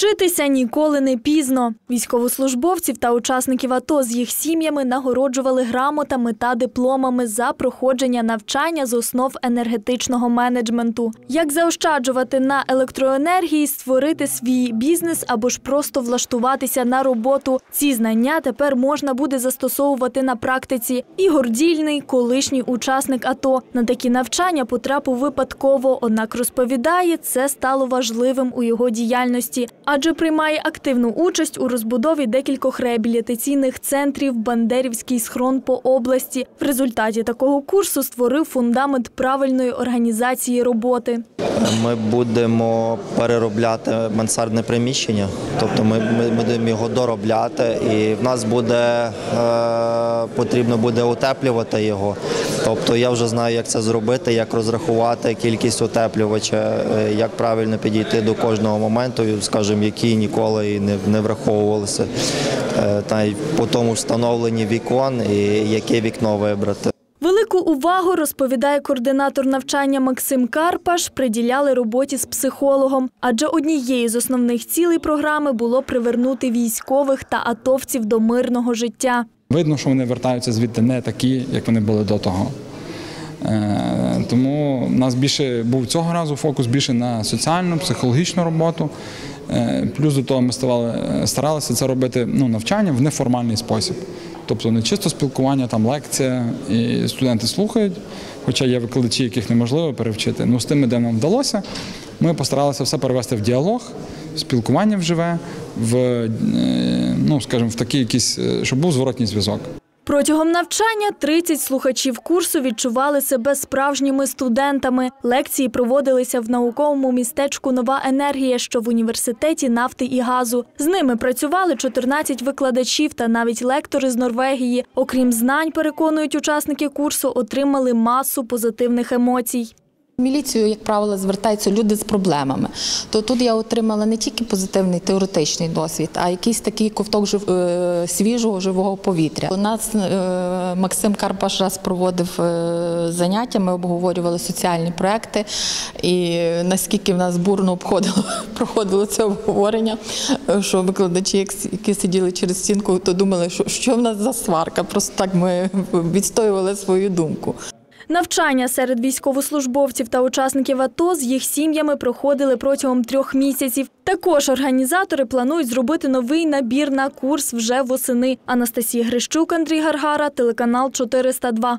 Вчитися ніколи не пізно. Військовослужбовців та учасників АТО з їх сім'ями нагороджували грамотами та дипломами за проходження навчання з основ енергетичного менеджменту. Як заощаджувати на електроенергії, створити свій бізнес або ж просто влаштуватися на роботу. Ці знання тепер можна буде застосовувати на практиці. Ігор Дільний, колишній учасник АТО, на такі навчання потрапив випадково. Однак розповідає, це стало важливим у його діяльності, адже приймає активну участь у розбудові декількох реабілітаційних центрів Бандерівський схрон по області. В результаті такого курсу створив фундамент правильної організації роботи. Ми будемо переробляти мансардне приміщення, тобто ми, ми будемо його доробляти, і в нас буде е, потрібно буде утеплювати його. Тобто я вже знаю, як це зробити, як розрахувати кількість утеплювача, е, як правильно підійти до кожного моменту, скажімо, які ніколи і не, не враховувалися. Е, та й по тому встановленні вікон і яке вікно вибрати. Велику увагу, розповідає координатор навчання Максим Карпаш, приділяли роботі з психологом, адже однією з основних цілей програми було привернути військових та атовців до мирного життя. Видно, що вони вертаються звідти не такі, як вони були до того. Е, Тому в нас більше був цього разу фокус більше на соціальну, психологічну роботу. Е, Плюс до того ми ставали, старалися це робити ну, навчання в неформальний спосіб. Тобто не чисто спілкування, там лекція, і студенти слухають, хоча є викладачі, яких неможливо перевчити. Ну, з тими, де нам вдалося, ми постаралися все перевести в діалог, спілкування вживе, в, е, ну, скажімо, в такий якийсь, е, щоб був зворотній зв'язок. Протягом навчання 30 слухачів курсу відчували себе справжніми студентами. Лекції проводилися в науковому містечку Нова енергія, що в університеті нафти і газу. З ними працювали 14 викладачів та навіть лектори з Норвегії. Окрім знань, переконують учасники курсу, отримали масу позитивних емоцій. Міліцію, як правило, звертаються люди з проблемами. То тут я отримала не тільки позитивний теоретичний досвід, а якийсь такий ковток жив, е, свіжого живого повітря. У нас е, Максим Карпаш раз проводив е, заняття, ми обговорювали соціальні проекти, і наскільки в нас бурно обходило, проходило це обговорення, що викладачі, як- які сиділи через стінку, то думали, що, що в нас за сварка. Просто так ми відстоювали свою думку. Навчання серед військовослужбовців та учасників АТО з їх сім'ями проходили протягом трьох місяців. Також організатори планують зробити новий набір на курс вже восени. Анастасія Грищук, Андрій Гаргара, телеканал 402.